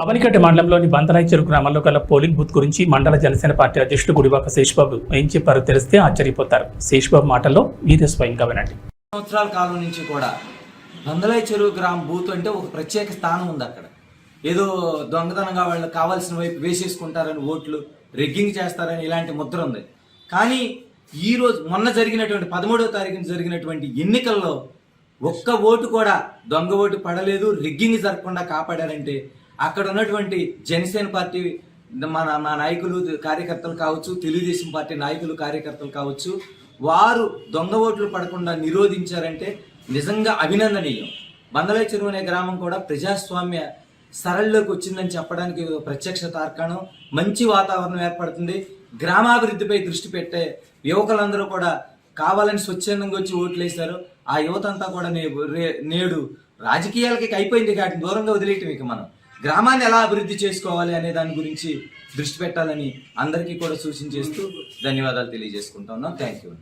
అవనికట్ట మండలంలోని బంతరాయి చెరుకు గ్రామంలో గల పోలింగ్ బూత్ గురించి మండల జనసేన పార్టీ అధ్యక్షుడు గుడివాక శేషబాబు ఏం చెప్పారో తెలిస్తే ఆశ్చర్యపోతారు. శేషబాబు మాటల్లో మీరే స్వయంగా వినండి. సంవత్సరాల కాలం నుంచి కూడా బందలాయి చెరువు గ్రామ బూత్ అంటే ఒక ప్రత్యేక స్థానం ఉంది అక్కడ. ఏదో దొంగతనంగా వాళ్ళు కావాల్సిన వైపు వేసేసుకుంటారని ఓట్లు రెగ్గింగ్ చేస్తారని ఇలాంటి ముద్ర ఉంది. కానీ ఈరోజు మొన్న జరిగినటువంటి పదమూడవ తారీఖున జరిగినటువంటి ఎన్నికల్లో ఒక్క ఓటు కూడా దొంగ ఓటు పడలేదు రిగ్గింగ్ జరగకుండా కాపాడారంటే అక్కడ ఉన్నటువంటి జనసేన పార్టీ మన మా నాయకులు కార్యకర్తలు కావచ్చు తెలుగుదేశం పార్టీ నాయకులు కార్యకర్తలు కావచ్చు వారు దొంగ ఓట్లు పడకుండా నిరోధించారంటే నిజంగా అభినందనీయం. బందలై చెరువు అనే గ్రామం కూడా ప్రజాస్వామ్య సరళలోకి వచ్చిందని చెప్పడానికి ప్రత్యక్ష తార్కాణం. మంచి వాతావరణం ఏర్పడుతుంది. గ్రామాభివృద్ధిపై దృష్టి పెట్టే యువకులందరూ కూడా కావాలని స్వచ్ఛందంగా వచ్చి ఓట్లు వేశారు ఆ యువత అంతా కూడా నేడు రాజకీయాలకి అయిపోయింది వాటిని దూరంగా వదిలేయటం ఇక మనం. గ్రామాన్ని ఎలా అభివృద్ధి చేసుకోవాలి అనే దాని గురించి దృష్టి పెట్టాలని అందరికీ కూడా సూచన చేస్తూ ధన్యవాదాలు తెలియజేసుకుంటా ఉన్నాం. Thank you.